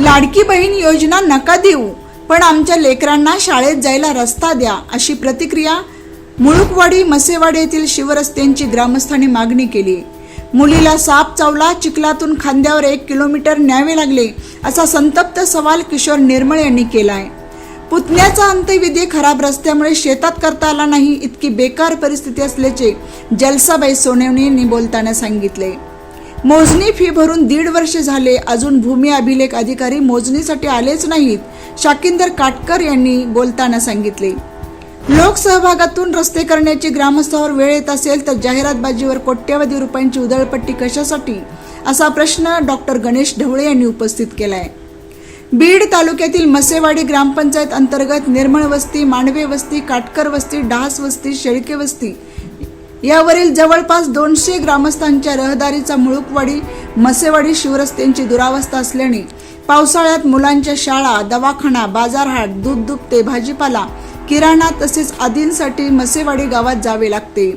लाडकी बहीण योजना नका देऊ पण आमच्या लेकरांना शाळेत जायला रस्ता द्या अशी प्रतिक्रिया मुळुकवाडी मसेवाडी येथील शिवरस्त्यांची ग्रामस्थांनी मागणी केली. मुलीला साप चावला चिखलातून खांद्यावर एक किलोमीटर न्यावे लागले असा संतप्त सवाल किशोर निर्मळ यांनी केलाय. पुतण्याचा अंत्यविधी खराब रस्त्यामुळे शेतात करता आला नाही इतकी बेकार परिस्थिती असल्याचे जलसाबाई सोनेवणे यांनी बोलताना सांगितले. मोजणी फी भरून दीड वर्ष झाले. अजून भूमी अभिलेख अधिकारी मोजणीसाठी आलेच नाहीत शाकिंदर काटकर यांनी बोलताना सांगितले. लोकसहभागातून रस्ते करण्याची ग्रामस्थावर वेळ येत असेल तर जाहिरातबाजीवर कोट्यवधी रुपयांची उधळपट्टी कशासाठी? असा प्रश्न डॉक्टर गणेश ढवळे यांनी उपस्थित केलाय. बीड तालुक्यातील मसेवाडी ग्रामपंचायत अंतर्गत निर्मळ वस्ती मांडवे वस्ती काटकर वस्ती डहास वस्ती शेळके वस्ती यावरील जवळपास दोनशे ग्रामस्थांच्या रहदारीचा मुळुकवाडी मसेवाडी शिवरस्त्यांची दुरावस्था असल्याने पावसाळ्यात मुलांच्या शाळा दवाखाना बाजारहाट दूध दुभते भाजीपाला किराणा तसेच आदींसाठी मसेवाडी गावात जावे लागते.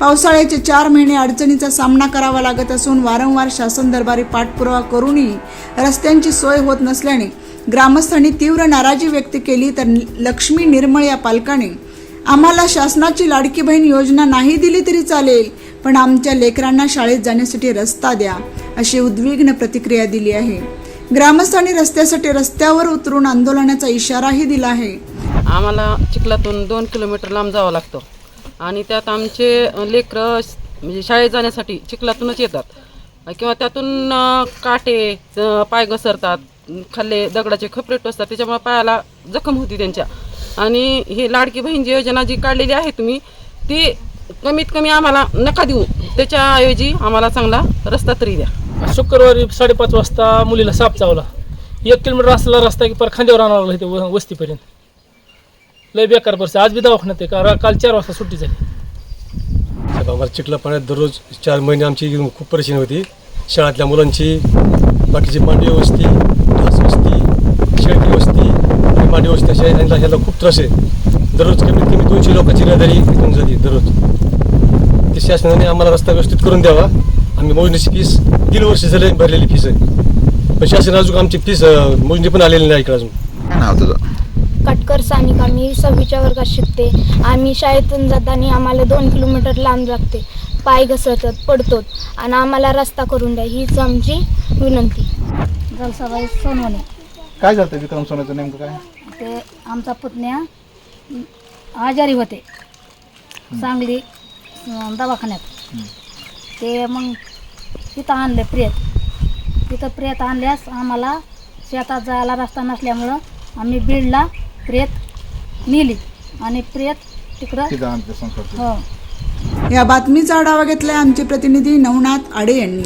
पावसाळ्याचे चार महिने अडचणीचा सामना करावा लागत असून वारंवार शासन दरबारी पाठपुरावा करूनही रस्त्यांची सोय होत नसल्याने ग्रामस्थांनी तीव्र नाराजी व्यक्त केली तर लक्ष्मी निर्मळ या पालकाने आम्हाला शासनाची लाडकी बहीण योजना नाही दिली तरी चालेल पण आमच्या लेकरांना शाळेत जाण्यासाठी रस्ता द्या अशी उद्विग्न प्रतिक्रिया दिली आहे. ग्रामस्थांनी रस्त्यासाठी रस्त्यावर उतरून आंदोलनाचा इशाराही दिला आहे. आम्हाला चिखलातून दोन किलोमीटर लांब जावं लागतं. आणि त्यात आमचे लेकरं म्हणजे शाळेत जाण्यासाठी चिखलातूनच येतात. किंवा त्यातून काटे पाय घसरतात खाल्ले दगडाचे खपरे टोचतात त्याच्यामुळे पायाला जखम होती त्यांच्या. आणि ही लाडकी बहीण जी योजना जी काढलेली आहे तुम्ही ती कमीत कमी आम्हाला नका देऊ. त्याच्याऐवजी आम्हाला चांगला रस्ता तरी द्या. शुक्रवारी साडेपाच वाजता मुलीला साप चावला. एक किलोमीटर असलेला रस्ता की पर खांद्यावर आणावं लागला इथे व- वस्तीपर्यंत. लय बेकार परिस्थिती. आज बी दवाखान्यात आहे का? काल चार वाजता सुट्टी झाली. आम्हाला चिखला पाण्यात दररोज चार महिने आमची खूप परेशानी होती. शाळातल्या मुलांची बाकीची मांडवी वस्ती ढास वस्ती शेळकी वस्ती वस्ती अशा यांना ह्याला खूप त्रास आहे. दररोज कमीत कमी दोनशे लोकांची रहदारी इथून झाली दररोज. ते शासनाने आम्हाला रस्ता व्यवस्थित करून द्यावा. आम्ही मोजणीची फीस दीड वर्ष झाले भरलेली फीस आहे. पण शासन अजून आमची फीस मोजणी पण आलेली नाही इकडे अजून. काय नाव तुझं? कटकर सानिका मी सहावीच्या वर्गात शिकते. आम्ही शाळेतून जाताना आम्हाला दोन किलोमीटर लांब लागते. पाय घसरतात पडतो आणि आम्हाला रस्ता करून द्या हीच आमची विनंती. जलसाबाई सोनवणे. काय झालं विक्रम सोन्याचं नेमकं काय? ते आमचा पुतण्या आजारी होते. सांगली दवाखान्यात. ते मग तिथं आणले प्रेत. तिथं प्रेत आणल्यास आम्हाला शेतात जायला रस्ता नसल्यामुळं आम्ही बीडला प्रेत नेली आणि प्रेत तिकडं हो. या बातमीचा आढावा घेतलाय आमचे प्रतिनिधी नवनाथ आडे यांनी.